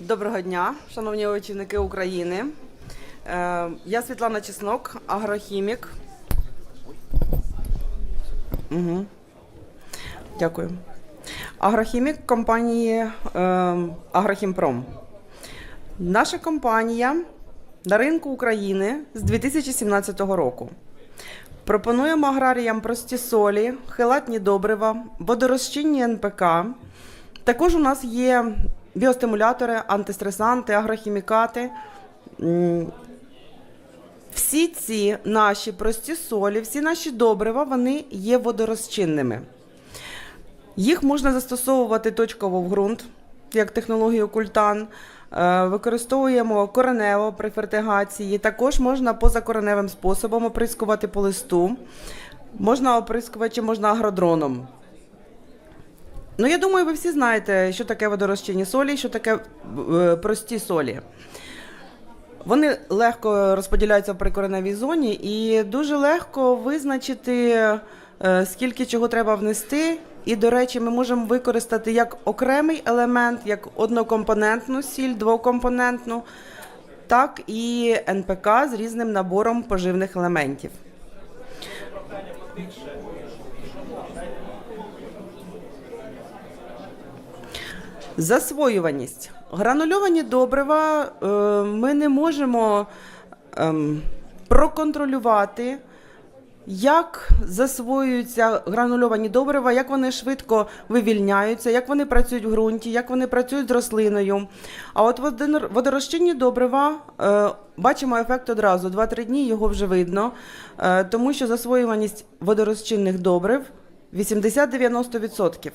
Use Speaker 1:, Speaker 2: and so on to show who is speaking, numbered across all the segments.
Speaker 1: Доброго дня, шановні очільники України. Е, Я Світлана Чеснок, агрохімік. Угу. Дякую. Агрохімік компанії е, Агрохімпром. Наша компанія на ринку України з 2017 року. Пропонуємо аграріям прості солі, хелатні добрива, водорозчинні НПК. Також у нас є біостимулятори, антистресанти, агрохімікати. Всі ці наші прості солі, всі наші добрива, вони є водорозчинними. Їх можна застосовувати точково в ґрунт, як технологію культан. Е, Використовуємо коренево при фертигації. Також можна позакореневим способом оприскувати по листу. Можна оприскувачі, можна агродроном. Ну, я думаю, ви всі знаєте, що таке водорозчинні солі, що таке е, прості солі. Вони легко розподіляються в прикореневій зоні і дуже легко визначити, е, скільки чого треба внести. І, до речі, ми можемо використати як окремий елемент, як однокомпонентну сіль, двокомпонентну, так і НПК з різним набором поживних елементів. Засвоюваність. Гранульовані добрива е, ми не можемо ем, проконтролювати, як засвоюються гранульовані добрива, як вони швидко вивільняються, як вони працюють в ґрунті, як вони працюють з рослиною. А от водорозчинні добрива е, бачимо ефект одразу. 2-3 дні його вже видно, е, тому що засвоюваність водорозчинних добрив 80-90%.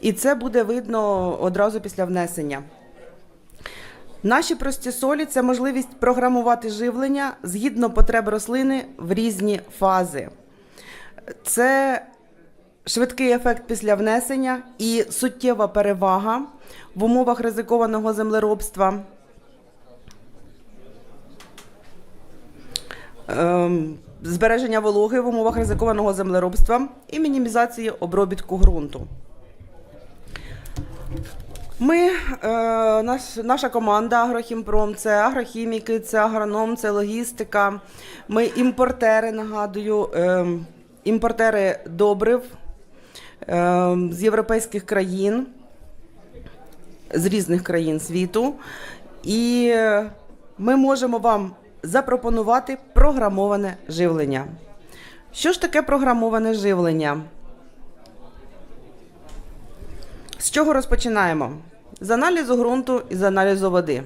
Speaker 1: І це буде видно одразу після внесення. Наші прості солі це можливість програмувати живлення згідно потреб рослини в різні фази. Це швидкий ефект після внесення і суттєва перевага в умовах ризикованого землеробства. Ем, Збереження вологи в умовах ризикованого землеробства і мінімізації обробітку ґрунту. Ми, е, наш, наша команда Агрохімпром, це агрохіміки, це агроном, це логістика. Ми імпортери, нагадую, е, імпортери добрив е, з європейських країн, з різних країн світу. І ми можемо вам запропонувати програмоване живлення. Що ж таке програмоване живлення? З чого розпочинаємо? З аналізу ґрунту і з аналізу води.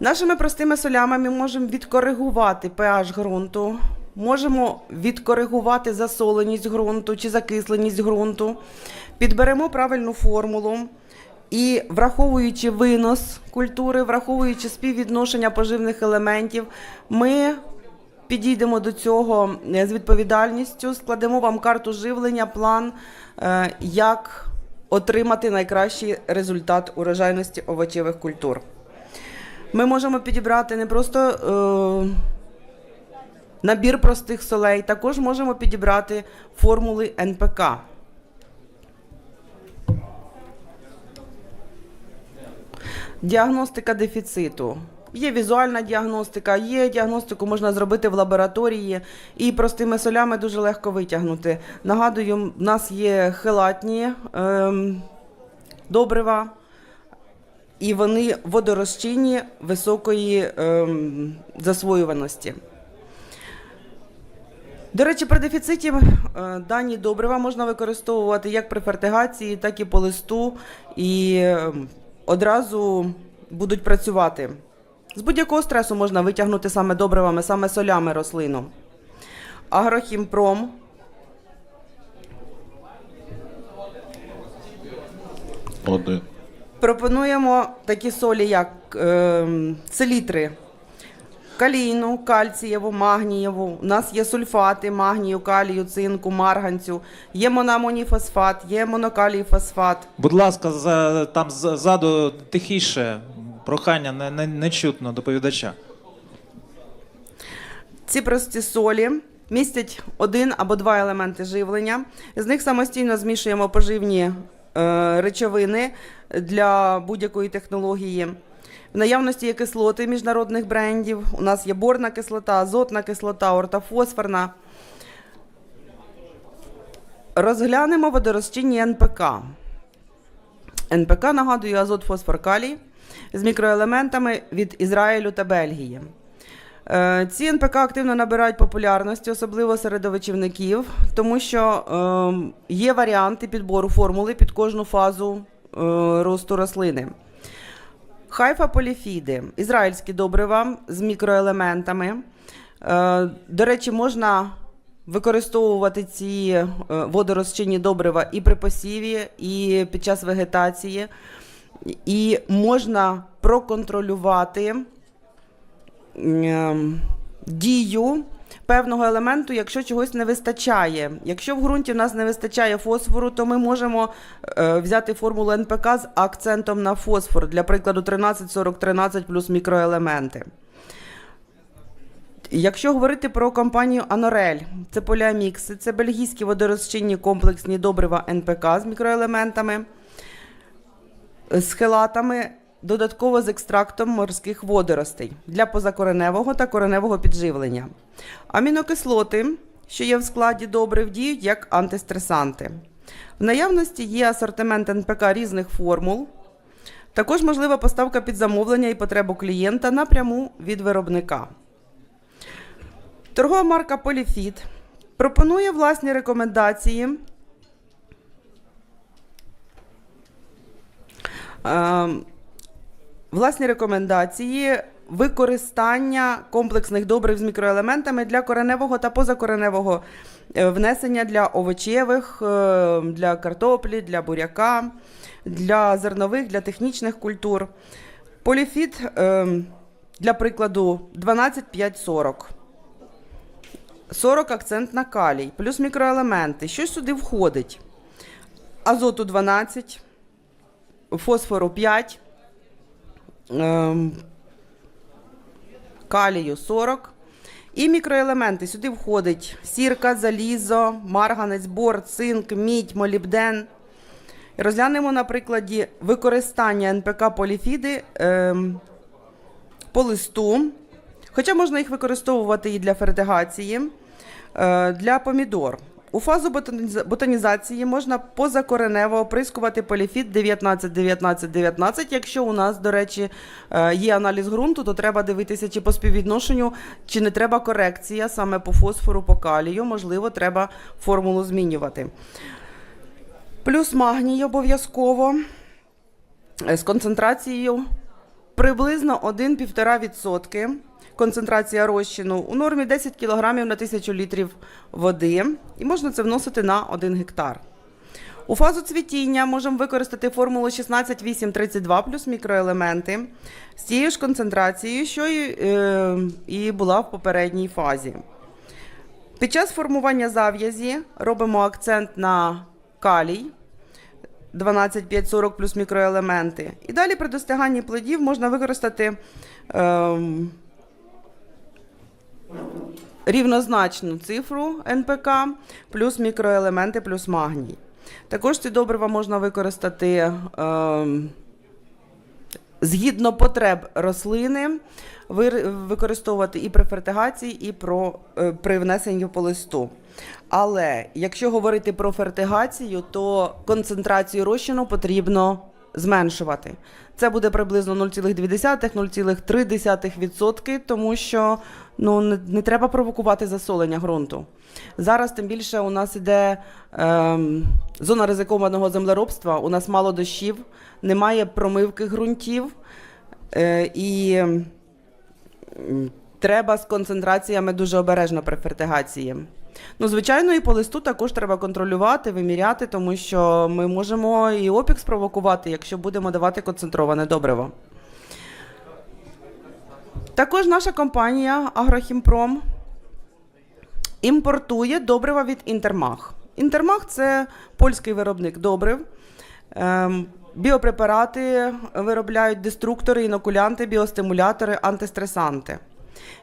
Speaker 1: Нашими простими солями ми можемо відкоригувати pH ґрунту, можемо відкоригувати засоленість ґрунту чи закисленість ґрунту, підберемо правильну формулу і, враховуючи винос культури, враховуючи співвідношення поживних елементів, ми підійдемо до цього з відповідальністю, складемо вам карту живлення, план, е, як отримати найкращий результат урожайності овочевих культур. Ми можемо підібрати не просто е, набір простих солей, також можемо підібрати формули НПК. Діагностика дефіциту. Є візуальна діагностика, є діагностику можна зробити в лабораторії і простими солями дуже легко витягнути. Нагадую, в нас є хелатні ем, добрива, і вони водорозчинні високої ем, засвоюваності. До речі, при дефіциті е, дані добрива можна використовувати як при фертигації, так і по листу, і е, одразу будуть працювати. З будь-якого стресу можна витягнути саме добривами, саме солями рослину. Агрохімпром
Speaker 2: Один.
Speaker 1: пропонуємо такі солі, як е, селітри. Калійну, кальцієву, магнієву. У нас є сульфати магнію, калію, цинку, марганцю, є мономоніфосфат, є монокалій фосфат.
Speaker 3: Будь ласка, за, там з- ззаду тихіше. Прохання не, не, не чутно доповідача.
Speaker 1: Ці прості солі містять один або два елементи живлення. З них самостійно змішуємо поживні е, речовини для будь-якої технології. В наявності є кислоти міжнародних брендів. У нас є борна кислота, азотна кислота, ортофосфорна. Розглянемо водорозчинні НПК. НПК нагадую азот, фосфор, калій з мікроелементами від Ізраїлю та Бельгії. Е, Ці НПК активно набирають популярності, особливо серед овочівників, тому що ем, є варіанти підбору формули під кожну фазу е, росту рослини. Хайфа поліфіди, ізраїльські добрива з мікроелементами. Е, До речі, можна використовувати ці е, водорозчинні добрива і при посіві, і під час вегетації. І можна проконтролювати ем, дію певного елементу, якщо чогось не вистачає. Якщо в ґрунті в нас не вистачає фосфору, то ми можемо е, взяти формулу НПК з акцентом на фосфор, для прикладу 13-40-13 плюс мікроелементи. Якщо говорити про компанію Анорель, це поліамікси, це бельгійські водорозчинні комплексні добрива НПК з мікроелементами, з хелатами, додатково з екстрактом морських водоростей для позакореневого та кореневого підживлення. Амінокислоти, що є в складі добрив, діють як антистресанти. В наявності є асортимент НПК різних формул. Також можлива поставка під замовлення і потребу клієнта напряму від виробника. Торгова марка Поліфіт пропонує власні рекомендації. Власні рекомендації використання комплексних добрив з мікроелементами для кореневого та позакореневого е, внесення для овочевих, е, для картоплі, для буряка, для зернових, для технічних культур. Поліфіт, ем, для прикладу, 12-5-40. 40 акцент на калій, плюс мікроелементи. Що сюди входить? Азоту 12, фосфору 5, ем, калію 40. І мікроелементи. Сюди входить сірка, залізо, марганець, бор, цинк, мідь, молібден. Розглянемо на прикладі використання НПК поліфіди ем, по листу. Хоча можна їх використовувати і для фертигації, е, для помідор. У фазу ботанізації можна позакоренево оприскувати поліфіт 19-19-19. Якщо у нас, до речі, е, є аналіз ґрунту, то треба дивитися, чи по співвідношенню, чи не треба корекція саме по фосфору, по калію. Можливо, треба формулу змінювати. Плюс магній обов'язково е, з концентрацією приблизно 1-1,5% концентрація розчину у нормі 10 кг на 1000 літрів води, і можна це вносити на 1 гектар. У фазу цвітіння можемо використати формулу 16-8-32 плюс мікроелементи з тією ж концентрацією, що і, е, і була в попередній фазі. Під час формування зав'язі робимо акцент на калій 12-5-40 плюс мікроелементи. І далі при достиганні плодів можна використати ем, рівнозначну цифру НПК плюс мікроелементи плюс магній. Також ці добрива можна використати ем, згідно потреб рослини, використовувати і при фертигації, і про, е, при внесенні по листу. Але якщо говорити про фертигацію, то концентрацію розчину потрібно зменшувати. Це буде приблизно 0,2-0,3%, тому що ну, не, не треба провокувати засолення ґрунту. Зараз тим більше у нас іде ем, зона ризикованого землеробства, у нас мало дощів, немає промивки ґрунтів. Е, і треба з концентраціями дуже обережно при фертигації. Ну, звичайно, і по листу також треба контролювати, виміряти, тому що ми можемо і опік спровокувати, якщо будемо давати концентроване добриво. Також наша компанія Агрохімпром імпортує добрива від Інтермах. Інтермах це польський виробник добрив. Ем, Біопрепарати виробляють деструктори, інокулянти, біостимулятори, антистресанти.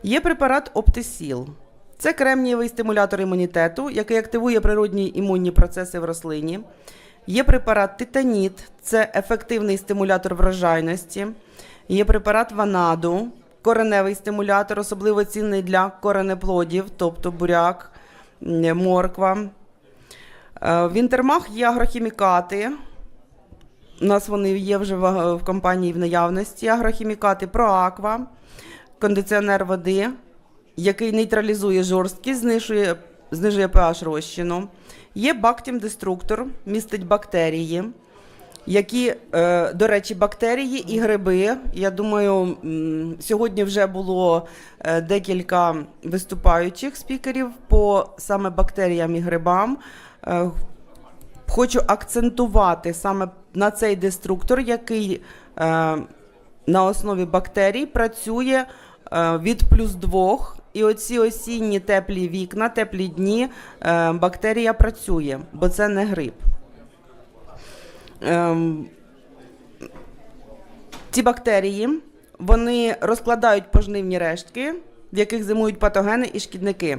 Speaker 1: Є препарат Оптисіл. Це кремнієвий стимулятор імунітету, який активує природні імунні процеси в рослині. Є препарат Титаніт, це ефективний стимулятор врожайності. Є препарат Ванаду, кореневий стимулятор, особливо цінний для коренеплодів, тобто буряк, морква. Е, В інтермах є агрохімікати. У нас вони є вже в, компанії в наявності. Агрохімікати Проаква, кондиціонер води, який нейтралізує жорсткість, знижує, знижує pH розчину. Є Бактім Деструктор, містить бактерії, які, е, до речі, бактерії і гриби. Я думаю, сьогодні вже було е, декілька виступаючих спікерів по саме бактеріям і грибам. Е, Хочу акцентувати саме на цей деструктор, який на основі бактерій працює від плюс двох. І оці осінні теплі вікна, теплі дні бактерія працює, бо це не гриб. Ем, ці бактерії вони розкладають пожнивні рештки, в яких зимують патогени і шкідники.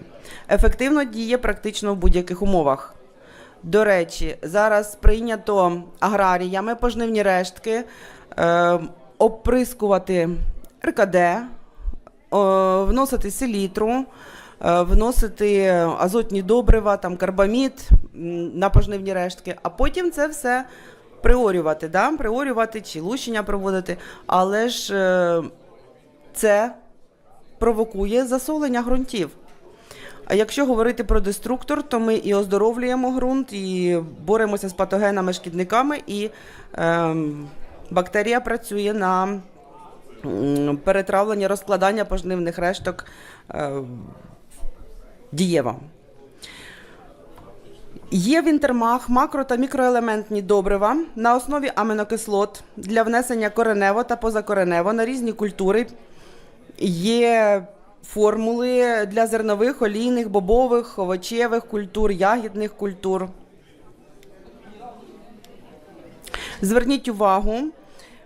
Speaker 1: Ефективно діє практично в будь-яких умовах. До речі, зараз прийнято аграріями пожнивні рештки е, оприскувати РКД, е, вносити селітру, е, вносити азотні добрива, там карбамід на пожнивні рештки, а потім це все приорювати, да? приорювати чи лущення проводити. Але ж е, це провокує засолення ґрунтів. А якщо говорити про деструктор, то ми і оздоровлюємо ґрунт, і боремося з патогенами, шкідниками, і ем, бактерія працює на перетравлення, розкладання пожнивних решток е, дієво. Є в інтермах макро та мікроелементні добрива на основі аминокислот для внесення коренево та позакоренево на різні культури. Є формули для зернових, олійних, бобових, овочевих культур, ягідних культур. Зверніть увагу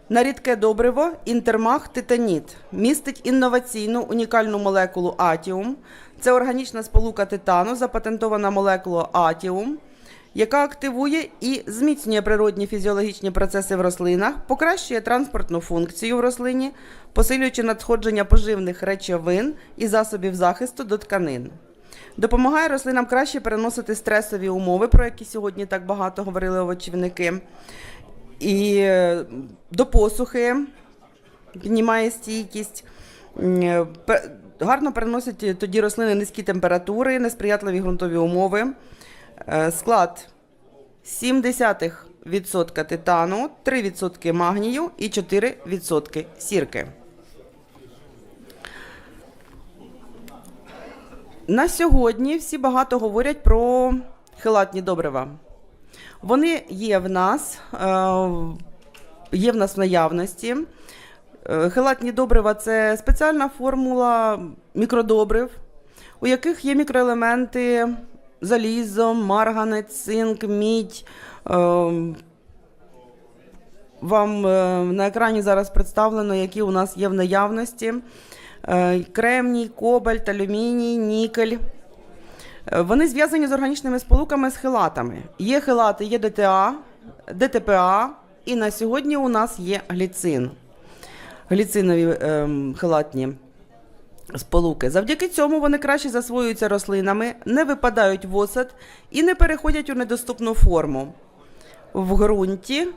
Speaker 1: на рідке добриво інтермах титаніт. Містить інноваційну унікальну молекулу атіум. Це органічна сполука титану, запатентована молекула атіум, яка активує і зміцнює природні фізіологічні процеси в рослинах, покращує транспортну функцію в рослині, посилюючи надходження поживних речовин і засобів захисту до тканин. Допомагає рослинам краще переносити стресові умови, про які сьогодні так багато говорили овочівники. І е, до посухи піднімає стійкість. Е, Гарно переносять тоді рослини низькі температури, несприятливі ґрунтові умови. Е, Склад 0,7% титану, 3% магнію і 4% сірки. На сьогодні всі багато говорять про хелатні добрива. Вони є в нас, е, є в нас в наявності. Е, Хелатні добрива це спеціальна формула мікродобрив, у яких є мікроелементи залізо, марганець, цинк, мідь. Е, Вам е, на екрані зараз представлено, які у нас є в наявності: кремній, кобальт, алюміній, нікель. Вони зв'язані з органічними сполуками з хелатами. Є хелати, є ДТА, ДТПА, і на сьогодні у нас є гліцин. Гліцинові ем, хелатні сполуки. Завдяки цьому вони краще засвоюються рослинами, не випадають в осад і не переходять у недоступну форму в ґрунті.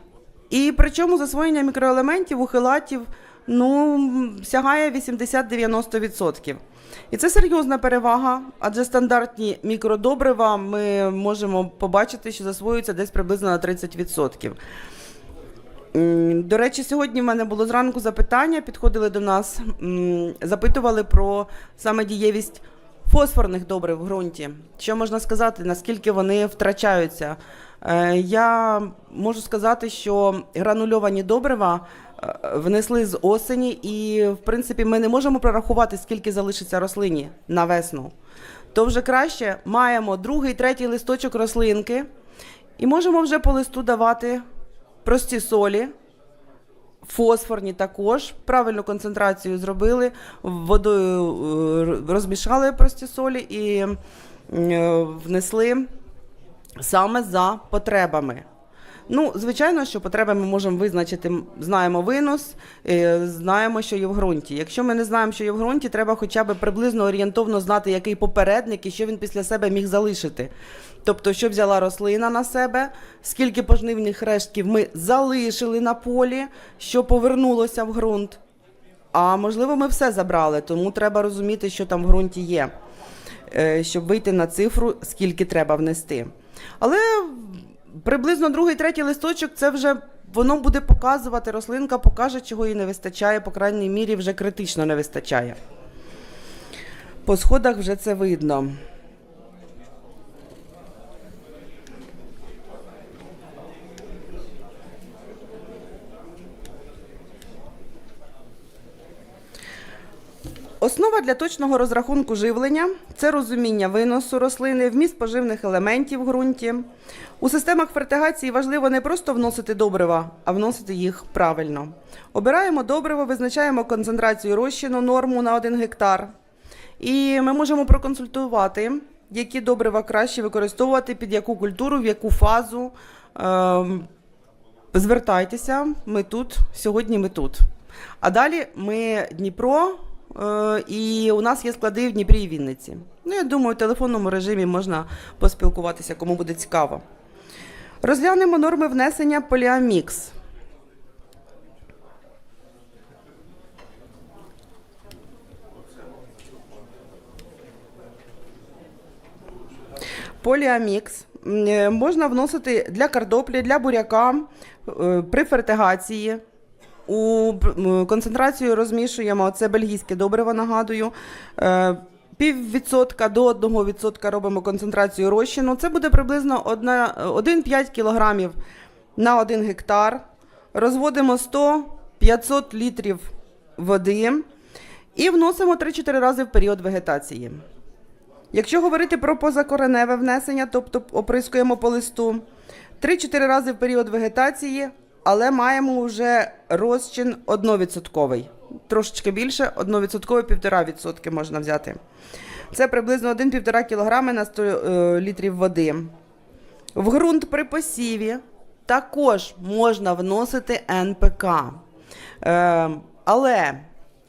Speaker 1: І причому засвоєння мікроелементів у хелатів ну, сягає 80-90%. І це серйозна перевага, адже стандартні мікродобрива ми можемо побачити, що засвоюються десь приблизно на 30%. До речі, сьогодні в мене було зранку запитання, підходили до нас, запитували про саме дієвість фосфорних добрив в ґрунті. Що можна сказати, наскільки вони втрачаються? Е, Я можу сказати, що гранульовані добрива е, внесли з осені, і в принципі ми не можемо прорахувати, скільки залишиться рослині на весну. То вже краще маємо другий, третій листочок рослинки, і можемо вже по листу давати прості солі, фосфорні також. Правильну концентрацію зробили, водою е, розмішали прості солі і е, внесли саме за потребами. Ну, звичайно, що потреби ми можемо визначити, знаємо винос, е, знаємо, що є в ґрунті. Якщо ми не знаємо, що є в ґрунті, треба хоча б приблизно орієнтовно знати, який попередник і що він після себе міг залишити. Тобто, що взяла рослина на себе, скільки пожнивних рештків ми залишили на полі, що повернулося в ґрунт. А можливо, ми все забрали, тому треба розуміти, що там в ґрунті є, е, щоб вийти на цифру, скільки треба внести. Але приблизно другий, третій листочок це вже воно буде показувати, рослинка покаже, чого їй не вистачає, по крайній мірі вже критично не вистачає. По сходах вже це видно. Основа для точного розрахунку живлення це розуміння виносу рослини, вміст поживних елементів в ґрунті. У системах фертигації важливо не просто вносити добрива, а вносити їх правильно. Обираємо добриво, визначаємо концентрацію розчину, норму на 1 гектар. І ми можемо проконсультувати, які добрива краще використовувати, під яку культуру, в яку фазу. Ем, Звертайтеся, ми тут, сьогодні ми тут. А далі ми Дніпро, і у нас є склади в Дніпрі і Вінниці. Ну, я думаю, в телефонному режимі можна поспілкуватися, кому буде цікаво. Розглянемо норми внесення поліамікс. Поліамікс е, можна вносити для картоплі, для буряка е, при фертигації. У концентрацію розмішуємо це бельгійське добриво, нагадую. Е, Піввідсотка до 1% відсотка робимо концентрацію розчину. Це буде приблизно 1,5 кг на 1 гектар. Розводимо 100-500 літрів води і вносимо 3-4 рази в період вегетації. Якщо говорити про позакореневе внесення, тобто оприскуємо по листу 3-4 рази в період вегетації, але маємо вже розчин 1%. Трошечки більше, 1%, 1,5% можна взяти. Це приблизно 1-1,5 кг на 100 е, літрів води. В ґрунт при посіві також можна вносити НПК. Е, але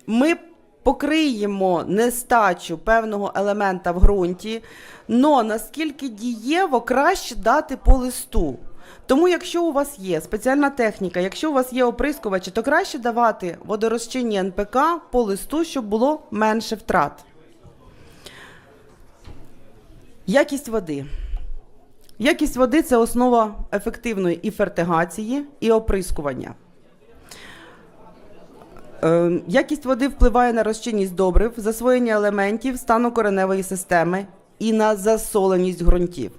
Speaker 1: ми покриємо нестачу певного елемента в ґрунті, но наскільки дієво краще дати по листу. Тому, якщо у вас є спеціальна техніка, якщо у вас є оприскувачі, то краще давати водорозчинні НПК по листу, щоб було менше втрат. Якість води. Якість води це основа ефективної і фертигації, і оприскування. Е, Якість води впливає на розчинність добрив, засвоєння елементів стану кореневої системи і на засоленість ґрунтів.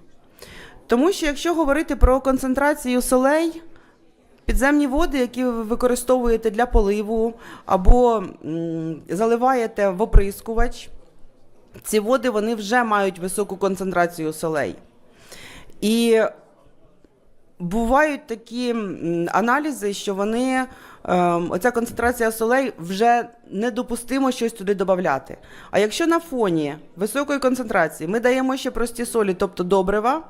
Speaker 1: Тому що якщо говорити про концентрацію солей, підземні води, які ви використовуєте для поливу або заливаєте в оприскувач, ці води вони вже мають високу концентрацію солей. І бувають такі аналізи, що вони, ем, оця концентрація солей вже недопустимо щось туди додати. А якщо на фоні високої концентрації ми даємо ще прості солі, тобто добрива,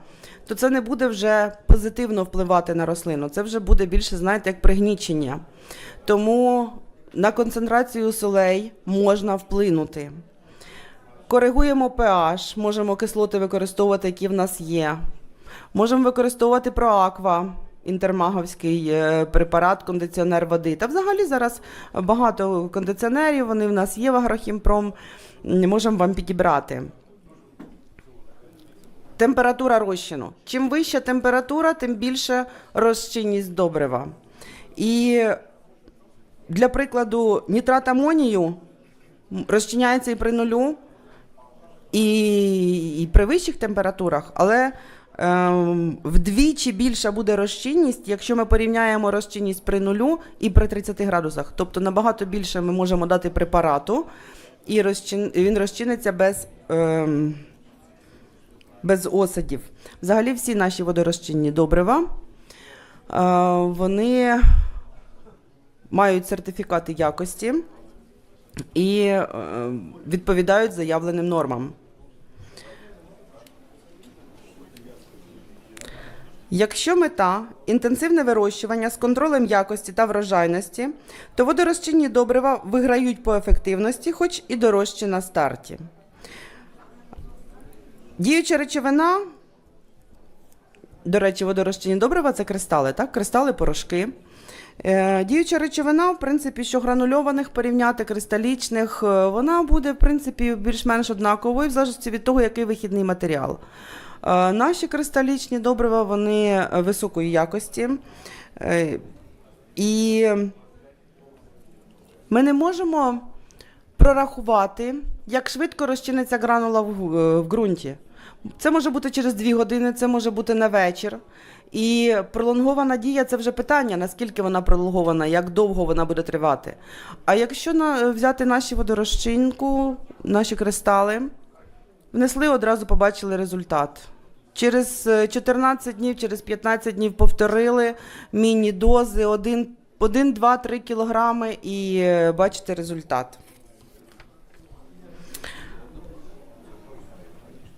Speaker 1: то це не буде вже позитивно впливати на рослину. Це вже буде більше, знаєте, як пригнічення. Тому на концентрацію солей можна вплинути. Коригуємо pH, можемо кислоти використовувати, які в нас є. Можемо використовувати проаква, інтермаговський е, препарат, кондиціонер води. Та взагалі зараз багато кондиціонерів, вони в нас є в Агрохімпром, можемо вам підібрати. Температура розчину. Чим вища температура, тим більше розчинність добрива. І для прикладу, нітрат амонію розчиняється і при нулю, і, і при вищих температурах, але вдвічі більша буде розчинність, якщо ми порівняємо розчинність при нулю і при 30 градусах. Тобто набагато більше ми можемо дати препарату, і розчин, він розчиниться без, ем, без осадів. Взагалі, всі наші водорозчинні добрива, е, вони мають сертифікати якості і е, відповідають заявленим нормам. Якщо мета інтенсивне вирощування з контролем якості та врожайності, то водорозчинні добрива виграють по ефективності, хоч і дорожче на старті. Діюча речовина, до речі, водорозчинні добрива це кристали, так? Кристали, порошки. Е, Діюча речовина, в принципі, що гранульованих порівняти, кристалічних, е, вона буде, в принципі, більш-менш однаковою, в залежності від того, який вихідний матеріал. Е, Наші кристалічні добрива вони е, високої якості. Е, І ми не можемо прорахувати, як швидко розчиниться гранула в, ґрунті. Це може бути через дві години, це може бути на вечір. І пролонгована дія це вже питання, наскільки вона пролонгована, як довго вона буде тривати. А якщо взяти наші водорозчинку, наші кристали, внесли, одразу побачили результат. Через е, 14 днів, через 15 днів повторили міні-дози 1, 1 2, 3 кілограми і е, бачите результат.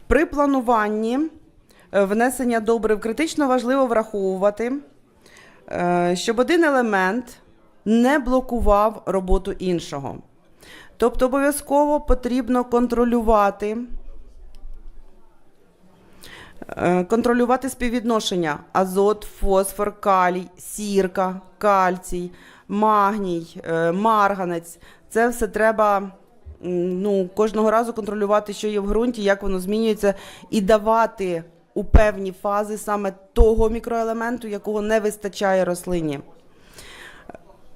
Speaker 1: При плануванні е, внесення добрив критично важливо враховувати, е, щоб один елемент не блокував роботу іншого. Тобто обов'язково потрібно контролювати, е, контролювати співвідношення азот, фосфор, калій, сірка, кальцій, магній, е, марганець. Це все треба ну, кожного разу контролювати, що є в ґрунті, як воно змінюється, і давати у певні фази саме того мікроелементу, якого не вистачає рослині.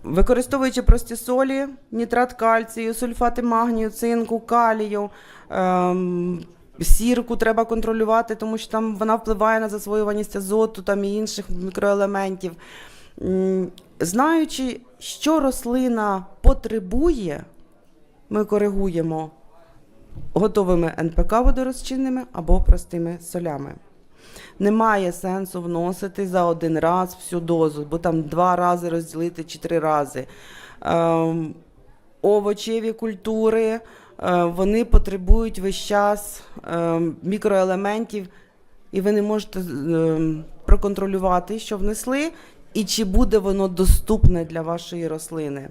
Speaker 1: Використовуючи прості солі, нітрат кальцію, сульфати магнію, цинку, калію, ем, сірку треба контролювати, тому що там вона впливає на засвоюваність азоту там і інших мікроелементів. Знаючи, що рослина потребує, ми коригуємо готовими НПК водорозчинними або простими солями. Немає сенсу вносити за один раз всю дозу, бо там два рази розділити чи три рази. Ем, овочеві культури вони потребують весь час ем, мікроелементів, і ви не можете ем, проконтролювати, що внесли, і чи буде воно доступне для вашої рослини.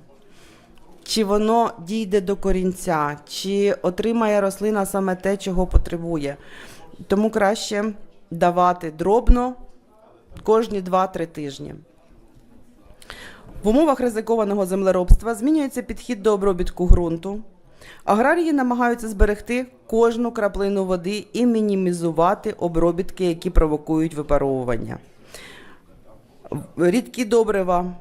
Speaker 1: Чи воно дійде до корінця, чи отримає рослина саме те, чого потребує. Тому краще давати дробно кожні 2-3 тижні. В умовах ризикованого землеробства змінюється підхід до обробітку ґрунту. Аграрії намагаються зберегти кожну краплину води і мінімізувати обробітки, які провокують випаровування. Рідкі добрива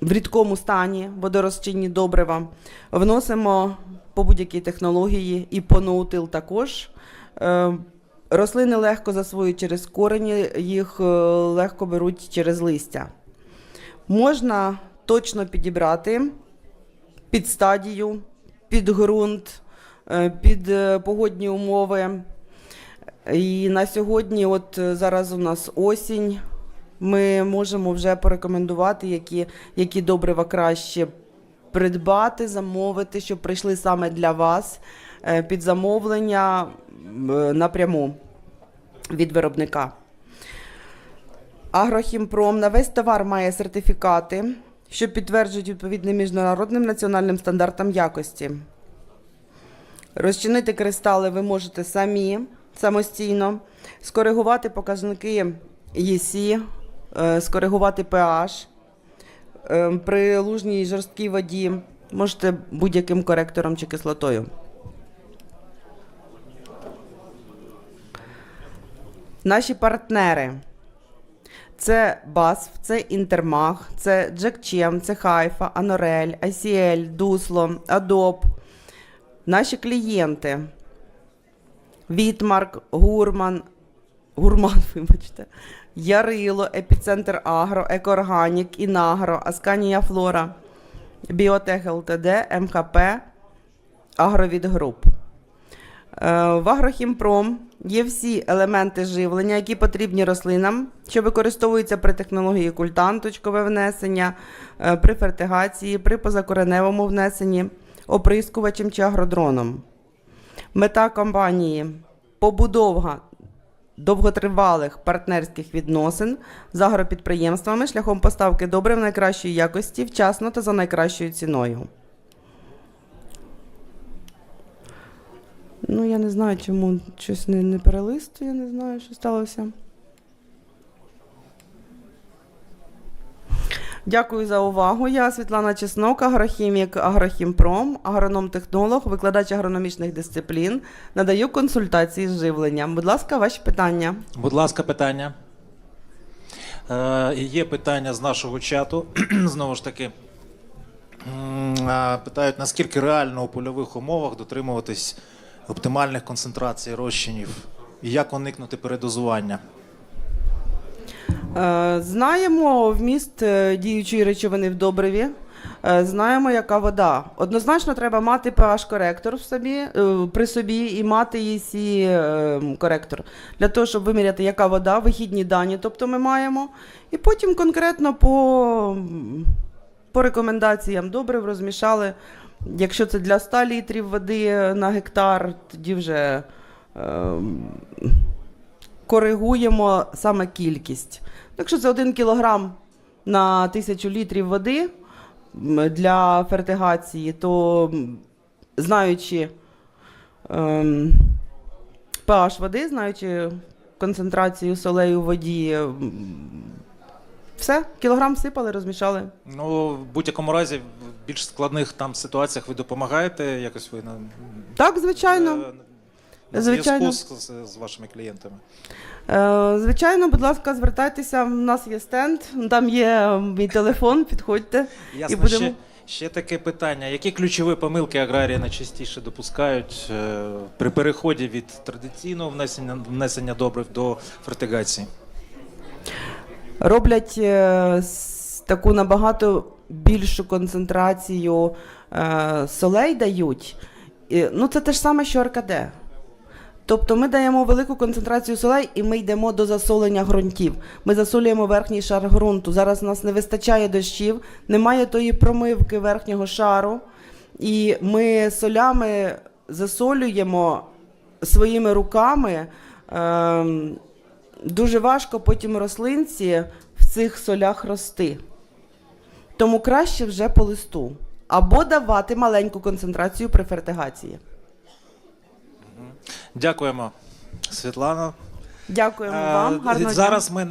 Speaker 1: в рідкому стані водорозчинні добрива. Вносимо по будь-якій технології і по ноутил також. Е, Рослини легко засвоюють через корені, їх е, легко беруть через листя. Можна точно підібрати під стадію, під ґрунт, е, під е, погодні умови. І на сьогодні, от е, зараз у нас осінь, ми можемо вже порекомендувати, які, які добрива краще придбати, замовити, щоб прийшли саме для вас під замовлення напряму від виробника. Агрохімпром на весь товар має сертифікати, що підтверджують відповідним міжнародним національним стандартам якості. Розчинити кристали ви можете самі самостійно, скоригувати показники ЄСі, е, скоригувати pH. Е, При лужній жорсткій воді можете будь-яким коректором чи кислотою. Наші партнери. Це BASF, це Інтермаг, це Джекчем, це Хайфа, Анорель, ICL, Дусло, Adobe. Наші клієнти. Вітмарк, Гурман, Гурман, вибачте, Ярило, Епіцентр Агро, Екоорганік, Інагро, Асканія Флора, Біотех ЛТД, МХП, Агровід Груп. Е, В Агрохімпром є всі елементи живлення, які потрібні рослинам, що використовуються при технології культан, точкове внесення, е, при фертигації, при позакореневому внесенні, оприскувачем чи агродроном. Мета компанії побудова довготривалих партнерських відносин з агропідприємствами шляхом поставки добрив найкращої якості, вчасно та за найкращою ціною. Ну, я не знаю, чому щось не, не перелистує, не знаю, що сталося. Дякую за увагу. Я Світлана Чеснок, агрохімік Агрохімпром, агроном-технолог, викладач агрономічних дисциплін. Надаю консультації з живленням. Будь ласка, ваші питання.
Speaker 3: Будь ласка, питання. Е, є питання з нашого чату. Знову ж таки. Питають, наскільки реально у польових умовах дотримуватись оптимальних концентрацій розчинів і як уникнути передозування.
Speaker 1: Е, Знаємо вміст е, діючої речовини в добриві. Е, Знаємо, яка вода. Однозначно треба мати pH-коректор в собі, при собі і мати EC коректор для того, щоб виміряти, яка вода, вихідні дані, тобто ми маємо. І потім конкретно по, по рекомендаціям добрив розмішали. Якщо це для 100 літрів води на гектар, тоді вже ем, коригуємо саме кількість. Якщо це 1 кілограм на тисячу літрів води для фертигації, то знаючи ем, pH води, знаючи концентрацію солей у воді, все, кілограм всипали, розмішали.
Speaker 3: Ну, в будь-якому разі, в більш складних там ситуаціях ви допомагаєте якось ви на
Speaker 1: Так, звичайно.
Speaker 3: е, на
Speaker 1: Звичайно.
Speaker 3: зв'язку з, з вашими клієнтами.
Speaker 1: Е, Звичайно, будь ласка, звертайтеся. У нас є стенд, там є мій телефон, підходьте.
Speaker 3: Ясно,
Speaker 1: І будемо-
Speaker 3: ще, ще таке питання. Які ключові помилки аграрії найчастіше допускають е, при переході від традиційного внесення, внесення добрив до фертигації?
Speaker 1: Роблять е, таку набагато більшу концентрацію е, солей дають. Ну, це те ж саме, що РКД. Тобто ми даємо велику концентрацію солей і ми йдемо до засолення ґрунтів. Ми засолюємо верхній шар ґрунту. Зараз у нас не вистачає дощів, немає тої промивки верхнього шару. І ми солями засолюємо своїми руками. Ем, дуже важко потім рослинці в цих солях рости. Тому краще вже по листу. Або давати маленьку концентрацію при фертигації.
Speaker 3: Дякуємо, Світлано.
Speaker 1: Дякуємо
Speaker 3: Е,
Speaker 1: вам. Гарного дня.
Speaker 3: Зараз ми не